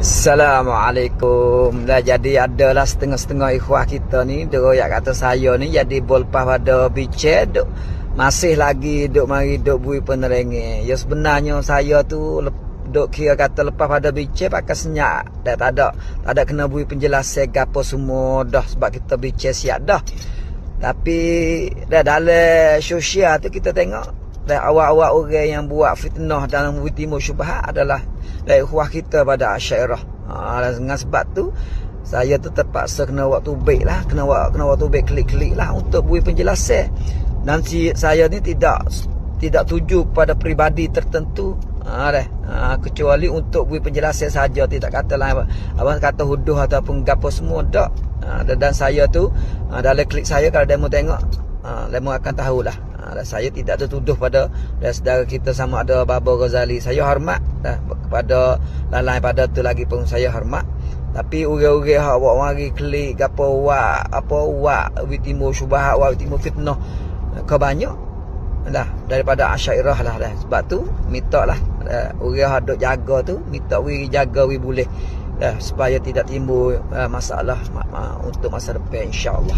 Assalamualaikum. Dah jadi adalah setengah-setengah ikhwah kita ni, dia yang kata saya ni jadi bolpah pada bicer duk masih lagi duk mari duk bui penerangi. Ya sebenarnya saya tu duk kira kata lepas pada bicer pakai senyak. Dah tak ada tak ada kena bui penjelasan gapo semua dah sebab kita bicer siap dah. Tapi dah dalam sosial tu kita tengok dan awak-awak orang yang buat fitnah dalam bui timur syubhat adalah dari ikhwah kita pada asyairah. Ha, dengan sebab tu saya tu terpaksa kena waktu baik lah. Kena kena waktu baik klik-klik lah untuk beri penjelasan. Dan si saya ni tidak tidak tuju pada peribadi tertentu. Ha. Ha, kecuali untuk beri penjelasan saja. Tidak kata lah abang kata huduh ataupun gapo semua tak. Ha, dan saya tu ha, dalam klik saya kalau demo tengok ha, demo akan tahulah Ha, saya tidak tertuduh pada saudara kita sama ada Baba Ghazali. Saya hormat dah kepada lain-lain pada tu lagi pun saya hormat. Tapi urang-urang hak buat mari klik apa wa apa wa wi timur syubhat wa timur fitnah ke banyak dah daripada asyairah lah dah. Sebab tu minta lah urang hak duk jaga tu minta wi jaga wi boleh dah supaya tidak timbul uh, masalah ma- ma- untuk masa depan insya-Allah.